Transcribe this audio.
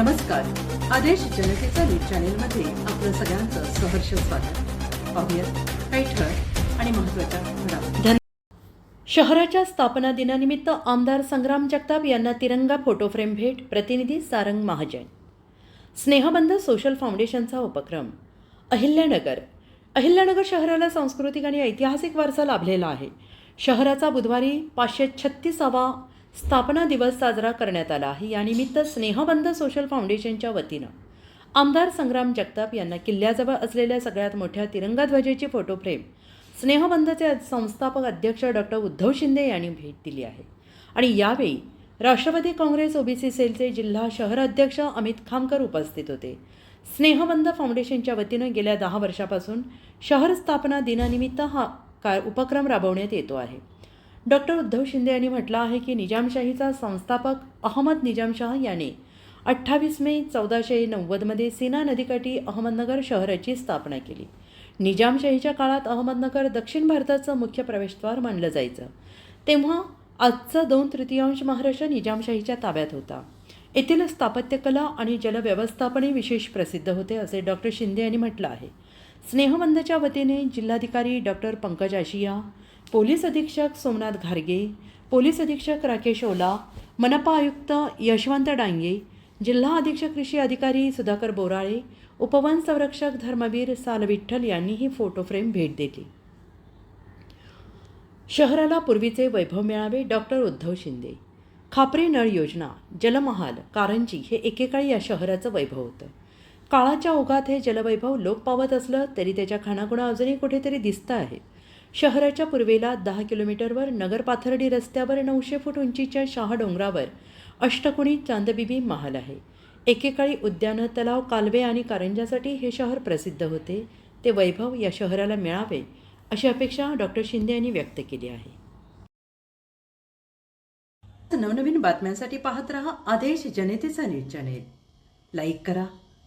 नमस्कार. आदेश जनतेचा न्यूज चॅनेलमध्ये आपलं सगळ्यांचं सहर्ष स्वागत. पाहूयात काही ठळक आणि महत्त्वाच्या शहराच्या स्थापना दिनानिमित्त आमदार संग्राम जगताप यांना तिरंगा फोटो फ्रेम भेट प्रतिनिधी सारंग महाजन. स्नेहबंध सोशल फाउंडेशनचा उपक्रम. अहिल्यानगर. अहिल्यानगर शहराला सांस्कृतिक आणि ऐतिहासिक वारसा लाभलेला आहे. शहराचा बुधवारी पाचशे छत्तीसावा स्थापना दिवस साजरा करण्यात आला आहे. यानिमित्त स्नेहबंध सोशल फाउंडेशनच्या वतीनं आमदार संग्राम जगताप यांना किल्ल्याजवळ असलेल्या सगळ्यात मोठ्या तिरंगा ध्वजेची फोटो फ्रेम स्नेहबंधचे संस्थापक अध्यक्ष डॉक्टर उद्धव शिंदे यांनी भेट दिली आहे. आणि यावेळी राष्ट्रवादी काँग्रेस ओबीसी सेलचे जिल्हा शहर अध्यक्ष अमित खामकर उपस्थित होते. स्नेहबंध फाउंडेशनच्या वतीनं गेल्या दहा वर्षापासून शहर स्थापना दिनानिमित्त हा का उपक्रम राबवण्यात येतो आहे. डॉक्टर उद्धव शिंदे यांनी म्हटलं आहे की निजामशाहीचा संस्थापक अहमद निजामशाह याने अठ्ठावीस मे चौदाशे नव्वदमध्ये सीना नदीकाठी अहमदनगर शहराची स्थापना केली. निजामशाहीच्या काळात अहमदनगर दक्षिण भारताचं मुख्य प्रवेशद्वार मानलं जायचं. तेव्हा आजचा दोन तृतीयांश महाराष्ट्र निजामशाहीच्या ताब्यात होता. येथील स्थापत्यकला आणि जलव्यवस्थापनही विशेष प्रसिद्ध होते असे डॉक्टर शिंदे यांनी म्हटलं आहे. स्नेहबंधच्या वतीने जिल्हाधिकारी डॉक्टर पंकज आशिया पोलीस अधीक्षक सोमनाथ घारगे पोलीस अधीक्षक राकेश ओला मनपा आयुक्त यशवंत डांगे जिल्हा अधीक्षक कृषी अधिकारी सुधाकर बोराळे उपवन संरक्षक धर्मवीर साल विठ्ठल यांनी ही फोटो फ्रेम भेट दिली. शहराला पूर्वीचे वैभव मिळावे डॉक्टर उद्धव शिंदे. खापरी नळ योजना जलमहाल कारंजी हे एकेकाळी या शहराचं वैभव होतं. काळाच्या ओघात हे जलवैभव लोप पावत असलं तरी त्याच्या खाणाखुणा अजूनही कुठेतरी दिसतं आहे. शहराच्या पूर्वेला दहा किलोमीटरवर नगरपाथर्डी रस्त्यावर नऊशे फूट उंचीच्या शहा डोंगरावर अष्टकुणी चांदबिबी महाल आहे. एकेकाळी उद्यानं तलाव कालवे आणि कारंजासाठी हे शहर प्रसिद्ध होते. ते वैभव या शहराला मिळावे अशी अपेक्षा डॉक्टर शिंदे यांनी व्यक्त केली आहे. नवनवीन बातम्यांसाठी पाहत रहा Aadesh Janatecha news channel. Like करा